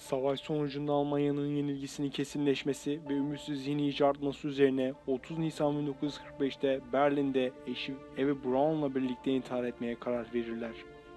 Savaş sonucunda Almanya'nın yenilgisinin kesinleşmesi ve ümitsiz yeni iyice üzerine 30 Nisan 1945'te Berlin'de eşi Eve Braun'la birlikte intihar etmeye karar verirler.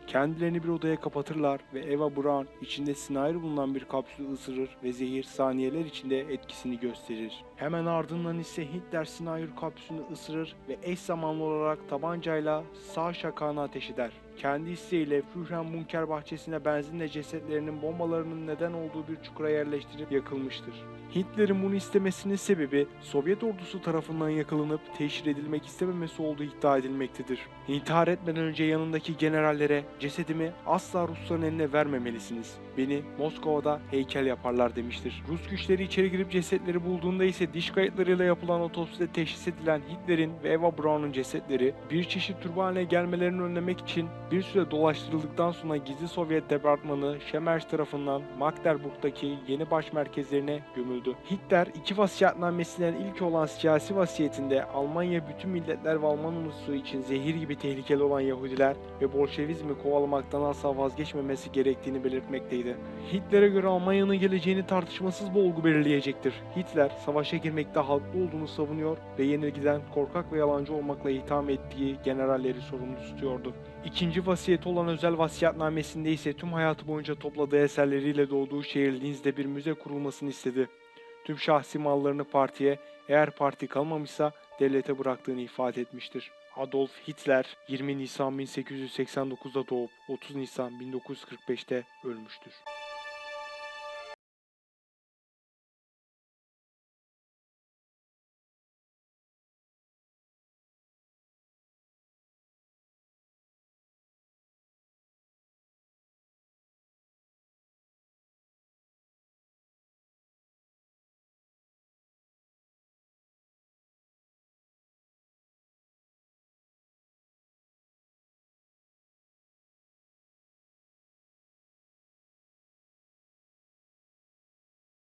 Kendilerini bir odaya kapatırlar ve Eva Braun içinde sinayr bulunan bir kapsülü ısırır ve zehir saniyeler içinde etkisini gösterir. Hemen ardından ise Hitler sinayr kapsülünü ısırır ve eş zamanlı olarak tabancayla sağ şakağına ateş eder. Kendi isteğiyle Führer bunker bahçesine benzinle cesetlerinin bombalarının neden olduğu bir çukura yerleştirip yakılmıştır. Hitler'in bunu istemesinin sebebi Sovyet ordusu tarafından yakalanıp teşhir edilmek istememesi olduğu iddia edilmektedir. İntihar etmeden önce yanındaki generallere cesedimi asla Rusların eline vermemelisiniz. Beni Moskova'da heykel yaparlar demiştir. Rus güçleri içeri girip cesetleri bulduğunda ise diş kayıtlarıyla yapılan otopside teşhis edilen Hitler'in ve Eva Braun'un cesetleri bir çeşit turba haline gelmelerini önlemek için bir süre dolaştırıldıktan sonra gizli Sovyet departmanı Şemerş tarafından Magdeburg'daki yeni baş merkezlerine gömüldü. Hitler iki vasiyetnamesinden ilk olan siyasi vasiyetinde Almanya bütün milletler ve Alman ulusu için zehir gibi tehlikeli olan Yahudiler ve Bolşevizmi kovalamaktan asla vazgeçmemesi gerektiğini belirtmekteydi. Hitler'e göre Almanya'nın geleceğini tartışmasız bir olgu belirleyecektir. Hitler savaşa girmekte haklı olduğunu savunuyor ve yenilgiden korkak ve yalancı olmakla itham ettiği generalleri sorumlu tutuyordu. İkinci vasiyeti olan özel vasiyetnamesinde ise tüm hayatı boyunca topladığı eserleriyle doğduğu şehir Linz'de bir müze kurulmasını istedi. Tüm şahsi mallarını partiye, eğer parti kalmamışsa devlete bıraktığını ifade etmiştir. Adolf Hitler 20 Nisan 1889'da doğup 30 Nisan 1945'te ölmüştür.